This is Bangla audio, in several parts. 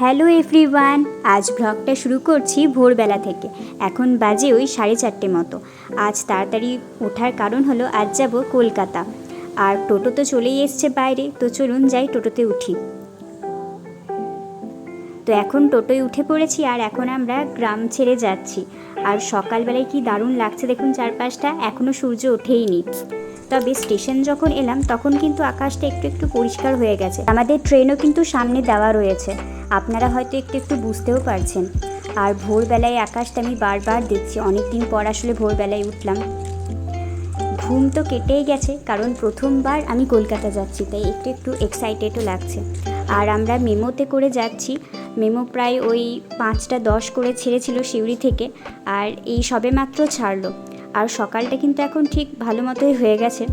হ্যালো এভরিওয়ান, আজ ব্লগটা শুরু করছি ভোরবেলা থেকে। এখন বাজে ওই সাড়ে চারটে মতো। আজ তাড়াতাড়ি ওঠার কারণ হলো আজ যাব কলকাতা। আর টোটো তো চলেই এসছে বাইরে, তো চলুন যাই টোটোতে উঠি। তো এখন টোটোয় উঠে পড়েছি আর এখন আমরা গ্রাম ছেড়ে যাচ্ছি। আর সকালবেলায় কি দারুণ লাগছে দেখুন চারপাশটা এখনও সূর্য ওঠেইনি। তবে স্টেশন যখন এলাম, তখন কিন্তু আকাশটা একটু একটু পরিষ্কার হয়ে গেছে। আমাদের ট্রেনও কিন্তু সামনে দেওয়া রয়েছে। আপনারা হয়তো একটু একটু বুঝতেও পারছেন। আর ভোরবেলায় আকাশটা আমি বারবার দেখছি। অনেক দিন পর আসলে ভোরবেলায় উঠলাম। ঘুম তো কেটেই গেছে, কারণ প্রথমবার আমি কলকাতা যাচ্ছি, তাই একটু একটু এক্সাইটেডও লাগছে। আর আমরা মেমোতে করে যাচ্ছি। মেমো প্রায় ওই পাঁচটা দশ করে ছেড়েছিল সিউড়ি থেকে, আর এই সবে মাত্র ছাড়লো। আর সকালটা কিন্তু এখন ঠিক ভালো মতোই হয়ে গেছে।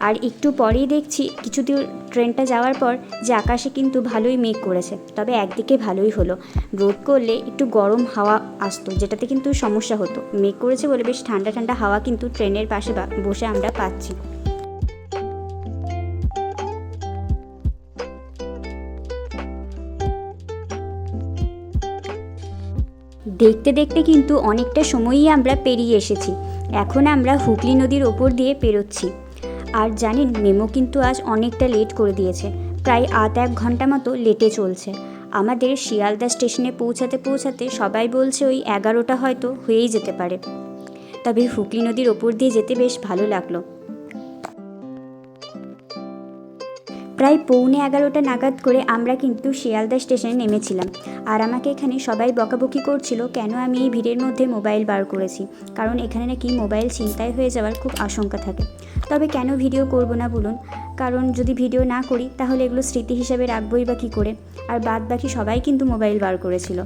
আর একটু পরেই দেখছি কিছু দূর ট্রেনটা যাওয়ার পর যে আকাশে কিন্তু ভালোই মেঘ করেছে, তবে একদিকে ভালোই হলো। রোদ করলে একটু গরম হাওয়া আসতো, যেটাতে কিন্তু সমস্যা হতো। মেঘ করেছে বলে বেশ ঠান্ডা ঠান্ডা হাওয়া কিন্তু ট্রেনের পাশে বসে আমরা পাচ্ছি। দেখতে দেখতে কিন্তু অনেকটা সময়ই আমরা পেরিয়ে এসেছি। এখন আমরা হুগলি নদীর ওপর দিয়ে পেরোচ্ছি। আর জানেন, মেমো কিন্তু আজ অনেকটা লেট করে দিয়েছে। প্রায় আধ এক ঘণ্টা মতো লেটে চলছে। আমাদের শিয়ালদা স্টেশনে পৌঁছাতে পৌঁছাতে সবাই বলছে ওই এগারোটা হয়তো হয়েই যেতে পারে। তবে হুগলি নদীর ওপর দিয়ে যেতে বেশ ভালো লাগল। প্রায় পৌনে এগারোটা নাগাদ করে আমরা কিন্তু শিয়ালদা স্টেশনে নেমেছিলাম। আর আমাকে এখানে সবাই বকাবকি করছিল, কেন আমি এই ভিড়ের মধ্যে মোবাইল বার করেছি? কারণ এখানে নাকি মোবাইল ছিনতাই হয়ে যাওয়ার খুব আশঙ্কা থাকে। তবে কেন ভিডিও করব না বলুন? কারণ যদি ভিডিও না করি, তাহলে এগুলো স্মৃতি হিসাবে রাখবই বা কী করে? আর বাদ বাকি সবাই কিন্তু মোবাইল বার করেছিল।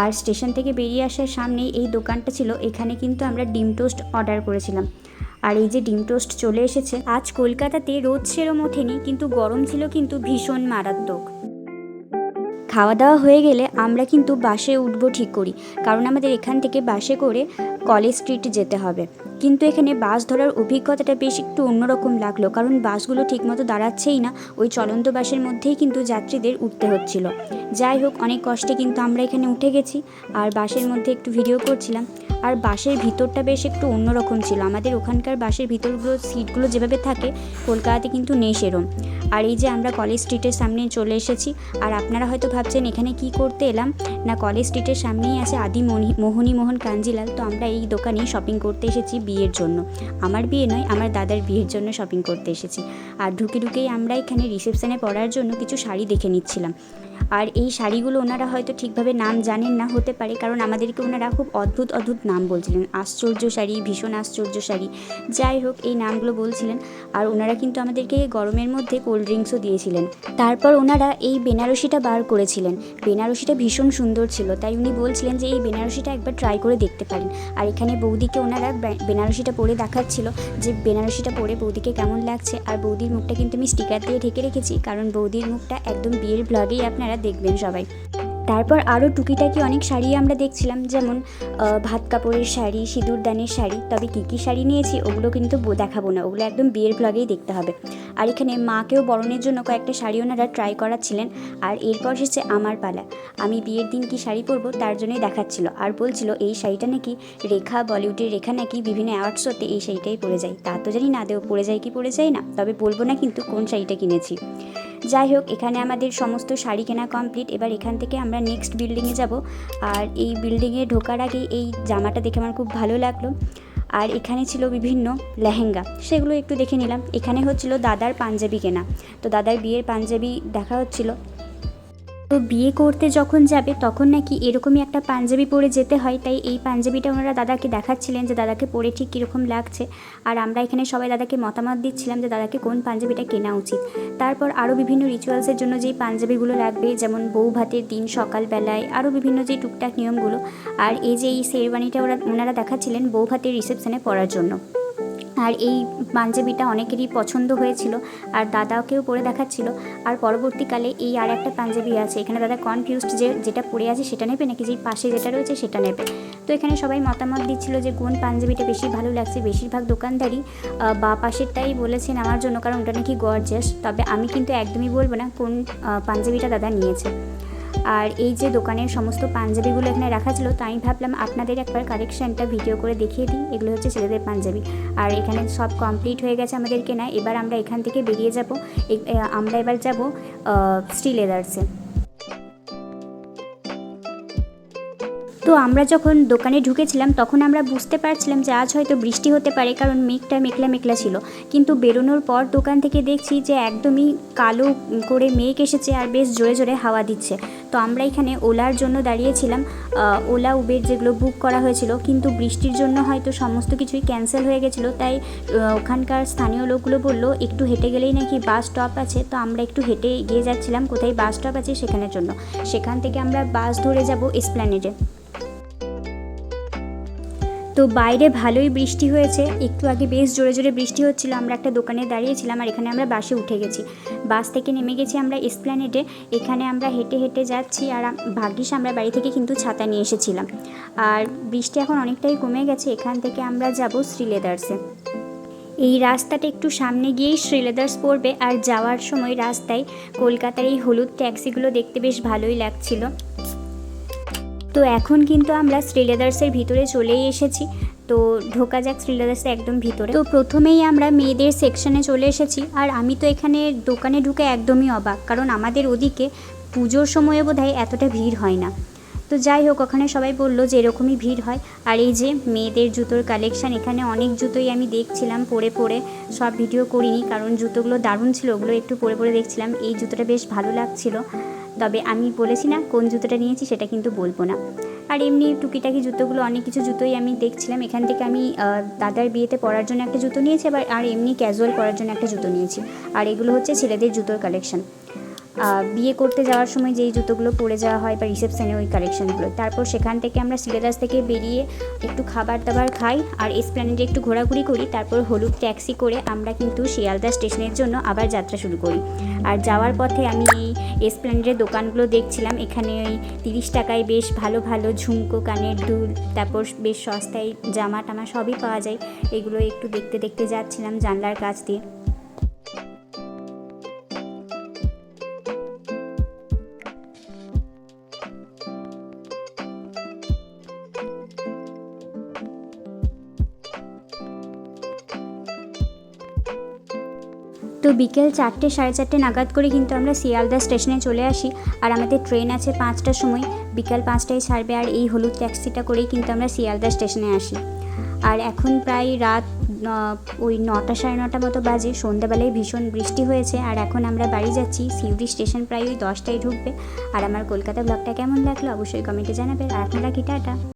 আর স্টেশন থেকে বেরিয়ে আসার সামনেই এই দোকানটা ছিল, এখানে কিন্তু আমরা ডিম টোস্ট অর্ডার করেছিলাম। আর এই যে ডিম টোস্ট চলে এসেছে, আজ কলকাতাতে রোদ সেরম ওঠেনি, কিন্তু গরম ছিল কিন্তু ভীষণ মারাত্মক। খাওয়া দাওয়া হয়ে গেলে আমরা কিন্তু বাসে উঠবো ঠিক করি, কারণ আমাদের এখান থেকে বাসে করে কলেজ স্ট্রিট যেতে হবে। কিন্তু এখানে বাস ধরার অভিজ্ঞতাটা বেশ একটু অন্যরকম লাগল, কারণ বাসগুলো ঠিকমতো দাঁড়াচ্ছেই না, ওই চলন্ত বাসের মধ্যেই কিন্তু যাত্রীদের উঠতে হচ্ছিল। যাই হোক, অনেক কষ্টে কিন্তু আমরা এখানে উঠে গেছি, আর বাসের মধ্যে একটু ভিডিও করছিলাম। আর বাসের ভিতরটা বেশ একটু অন্যরকম ছিল। আমাদের ওখানকার বাসের ভিতরগুলো, সিটগুলো যেভাবে থাকে, কলকাতাতে কিন্তু নেই সেরম। আর এই যে আমরা কলেজ স্ট্রিটের সামনে চলে এসেছি, আর আপনারা হয়তো ভাবছেন, এখানে কি করতে এলাম? না, কলেজ স্ট্রিটের সামনেই আছে আদি মোহনী মোহন কাঞ্জিলাল। তো আমরা এই দোকানে শপিং করতে এসেছি বিয়ের জন্য। আমার বিয়ে নয়, আমার দাদার বিয়ের জন্য শপিং করতে এসেছি। আর ঢুকে ঢুকেই আমরা এখানে রিসেপশানে পড়ার জন্য কিছু শাড়ি দেখে নিচ্ছিলাম। আর এই শাড়িগুলো ওনারা হয়তো ঠিকভাবে নাম জানেন না, হতে পারে। কারণ আমাদেরকে ওনারা খুব অদ্ভুত অদ্ভুত নাম বলছিলেন। আশ্চর্য শাড়ি, ভীষণ আশ্চর্য শাড়ি। যাই হোক, এই নামগুলো বলছিলেন। আর ওনারা কিন্তু আমাদেরকে গরমের মধ্যে কোল্ড ড্রিঙ্কসও দিয়েছিলেন। তারপর ওনারা এই বেনারসিটা বার করেছিলেন। বেনারসিটা ভীষণ সুন্দর ছিল। তাই উনি বলছিলেন যে এই বেনারসিটা একবার ট্রাই করে দেখতে পারেন। আর এখানে বৌদিকে ওনারা বেনারসিটা পরে দেখাচ্ছিল যে বেনারসিটা পরে বৌদিকে কেমন লাগছে। আর বৌদির মুখটা কিন্তু আমি স্টিকার দিয়ে ঢেকে রেখেছি। কারণ বৌদির মুখটা একদম বিয়ের ব্লগেই আপনারা দেখবেন সবাই। তারপর আরও টুকিটাকি অনেক শাড়ি আমরা দেখছিলাম, যেমন ভাত কাপড়ের শাড়ি সিঁদুরদানের শাড়ি, তবে কী কী শাড়ি নিয়েছি ওগুলো কিন্তু দেখাবো না, ওগুলো একদম বিয়ের ব্লগেই দেখতে হবে। আর এখানে মাকেও বরণের জন্য কয়েকটা শাড়ি ওনারা ট্রাই করাচ্ছিলেন, আর এরপর এসেছে আমার পালা। আমি বিয়ের দিন কি শাড়ি পরবো তার জন্যই দেখাচ্ছিল, আর বলছিল এই শাড়িটা নাকি রেখা, বলিউডের রেখা নাকি বিভিন্ন অ্যাওয়ার্ড শোতে এই শাড়িটাই পরে যায়, তা তো জানি না দেও পরে যায় কি পরে যায় না, তবে বলব না কিন্তু কোন শাড়িটা কিনেছি। যাই হোক, এখানে আমাদের সমস্ত শাড়ি কেনা কমপ্লিট এবার এখান থেকে আমরা নেক্সট বিল্ডিংয়ে যাব। আর এই বিল্ডিংয়ে ঢোকার আগে এই জামাটা দেখে আমার খুব ভালো লাগল। আর এখানে ছিল বিভিন্ন লেহেঙ্গা, সেগুলো একটু দেখে নিলাম। এখানে হচ্ছিল দাদার পাঞ্জাবি কেনা। তো দাদার বিয়ের পাঞ্জাবি দেখা হচ্ছিল। তো বিয়ে করতে যখন যাবে, তখন নাকি এরকমই একটা পাঞ্জাবি পরে যেতে হয়। তাই এই পাঞ্জাবিটা ওনারা দাদাকে দেখাচ্ছিলেন যে, দাদাকে পরে ঠিক কীরকম লাগছে? আর আমরা এখানে সবাই দাদাকে মতামত দিচ্ছিলাম যে, দাদাকে কোন পাঞ্জাবিটা কেনা উচিত? তারপর আরও বিভিন্ন রিচুয়ালসের জন্য যেই পাঞ্জাবিগুলো লাগবে, যেমন বউ ভাতের দিন সকালবেলায়, আরও বিভিন্ন যে টুকটাক নিয়মগুলো। আর এই যে, এই শেরওয়ানিটা ওরা, ওনারা দেখাচ্ছিলেন বউ ভাতের রিসেপশনে পড়ার জন্য। আর এই পাঞ্জাবিটা অনেকেরই পছন্দ হয়েছিল আর দাদাকেও পরে দেখাচ্ছিল। আর পরবর্তীকালে এই আর একটা পাঞ্জাবি আছে। এখানে দাদা কনফিউজড যে যেটা পরে আছে সেটা নেবে নাকি? যেই পাশে যেটা রয়েছে সেটা নেবে। তো এখানে সবাই মতামত দিচ্ছিল যে কোন পাঞ্জাবিটা বেশি ভালো লাগছে। বেশিরভাগ দোকানদারই বা পাশেরটাই বলেছেন আমার জন্য, কারণ ওটা নাকি গর্জাস তবে আমি কিন্তু একদমই বলব না কোন পাঞ্জাবিটা দাদা নিয়েছে। আর এই যে দোকানের সমস্ত পাঞ্জাবিগুলো এখানে রাখা ছিল, তাই আমি ভাবলাম আপনাদের একবার কালেকশানটা ভিডিও করে দেখিয়ে দিই। এগুলো হচ্ছে ছেলেদের পাঞ্জাবি। আর এখানে সব কমপ্লিট হয়ে গেছে আমাদের কেনা। এবার আমরা এখান থেকে বেরিয়ে যাব। আমরা এবার যাব স্টি লেদার্সে তো আমরা যখন দোকানে ঢুকেছিলাম, তখন আমরা বুঝতে পারছিলাম যে আজ হয়তো বৃষ্টি হতে পারে, কারণ মেঘটা মেঘলা মেঘলা ছিল। কিন্তু বেরোনোর পর দোকান থেকে দেখছি যে একদমই কালো করে মেঘ এসেছে আর বেশ জোরে জোরে হাওয়া দিচ্ছে। তো আমরা এখানে ওলার জন্য দাঁড়িয়েছিলাম। ওলা, উবের যেগুলো বুক করা হয়েছিল, কিন্তু বৃষ্টির জন্য হয়তো সমস্ত কিছুই ক্যান্সেল হয়ে গেছিল। তাই ওখানকার স্থানীয় লোকগুলো বলল, একটু হেঁটে গেলেই নাকি বাস স্টপ আছে। তো আমরা একটু হেঁটে এগিয়ে যাচ্ছিলাম, কোথায় বাস স্টপ আছে সেখানের জন্য। সেখান থেকে আমরা বাস ধরে যাব এসপ্ল্যানেডে তো বাইরে ভালোই বৃষ্টি হয়েছে। একটু আগে বেশ জোরে জোরে বৃষ্টি হচ্ছিল, আমরা একটা দোকানে দাঁড়িয়েছিলাম আর এখানে আমরা বাসে উঠে গেছি। বাস থেকে নেমে গেছি আমরা এসপ্ল্যানেডে এখানে আমরা হেঁটে হেঁটে যাচ্ছি আর ভাগ্যিস আমরা বাড়ি থেকে কিন্তু ছাতা নিয়ে এসেছিলাম। আর বৃষ্টি এখন অনেকটাই কমে গেছে, এখান থেকে আমরা যাব শ্রীলেদার্সে। এই রাস্তাটা একটু সামনে গিয়েই শ্রীলেদার্স পড়বে, আর যাওয়ার সময় রাস্তায় কলকাতার এই হলুদ ট্যাক্সিগুলো দেখতে বেশ ভালোই লাগছিল। তো এখন কিন্তু আমরা শ্রীলেদার্সের ভিতরে চলেই এসেছি। তো ঢোকা যাক শ্রীলেদার্সের একদম ভিতরে। তো প্রথমেই আমরা মেয়েদের সেকশনে চলে এসেছি। আর আমি তো এখানে দোকানে ঢুকে একদমই অবাক। কারণ আমাদের ওদিকে পুজোর সময়ে বোধহয় এতটা ভিড় হয় না। তো যাই হোক, ওখানে সবাই বলল যে এরকমই ভিড় হয়। আর এই যে মেয়েদের জুতোর কালেকশান এখানে অনেক জুতোই আমি দেখছিলাম পরে পরে। সব ভিডিও করিনি, কারণ জুতোগুলো দারুণ ছিল। ওগুলো একটু পরে পরে দেখছিলাম। এই জুতোটা বেশ ভালো লাগছিল। তবে আমি বলেছি না কোন জুতোটা নিয়েছি সেটা কিন্তু বলব না। আর এমনি টুকিটাকি জুতোগুলো অনেক কিছু জুতোই আমি দেখছিলাম। এখান থেকে আমি দাদার বিয়েতে পরার জন্য একটা জুতো নিয়েছি আর এমনি ক্যাজুয়াল পরার জন্য একটা জুতো নিয়েছি। আর এগুলো হচ্ছে ছেলেদের জুতোর কালেকশন বিয়ে করতে যাওয়ার সময় যেই জুতোগুলো পরে যাওয়া হয় বা রিসেপশনে ওই কালেকশনগুলো, তারপর সেখান থেকে আমরা সিলেদাস থেকে বেরিয়ে একটু খাবার দাবার খাই আর এসপ্ল্যানেডে একটু ঘোরাঘুরি করি, তারপর হলুদ ট্যাক্সি করে আমরা কিন্তু শিয়ালদা স্টেশনের জন্য আবার যাত্রা শুরু করি। আর যাওয়ার পথে আমি এই এসপ্ল্যানেডের দোকানগুলো দেখছিলাম, এখানে ওই তিরিশ টাকায় বেশ ভালো ভালো ঝুমকো, কানের দুল, তারপর বেশ সস্তায় জামা টামা সবই পাওয়া যায়, এগুলো একটু দেখতে দেখতে যাচ্ছিলাম জানলার কাছ দিয়ে। তো বিকেল চারটে, সাড়ে চারটে নাগাদ করে কিন্তু আমরা শিয়ালদা স্টেশনে চলে আসি। আর আমাদের ট্রেন আছে পাঁচটার সময়। বিকাল পাঁচটায় ছাড়বে আর এই হলুদ ট্যাক্সিটা করেই কিন্তু আমরা শিয়ালদা স্টেশনে আসি। আর এখন প্রায় রাত ওই নটা, সাড়ে নটা মতো বাজে। সন্ধ্যাবেলায় ভীষণ বৃষ্টি হয়েছে। আর এখন আমরা বাড়ি যাচ্ছি। সিউড়ি স্টেশন প্রায় ওই দশটায় ঢুকবে। আর আমার কলকাতা ব্লগটা কেমন লাগল অবশ্যই কমেন্টে জানাবে। আর আপনারা কি, টাটা!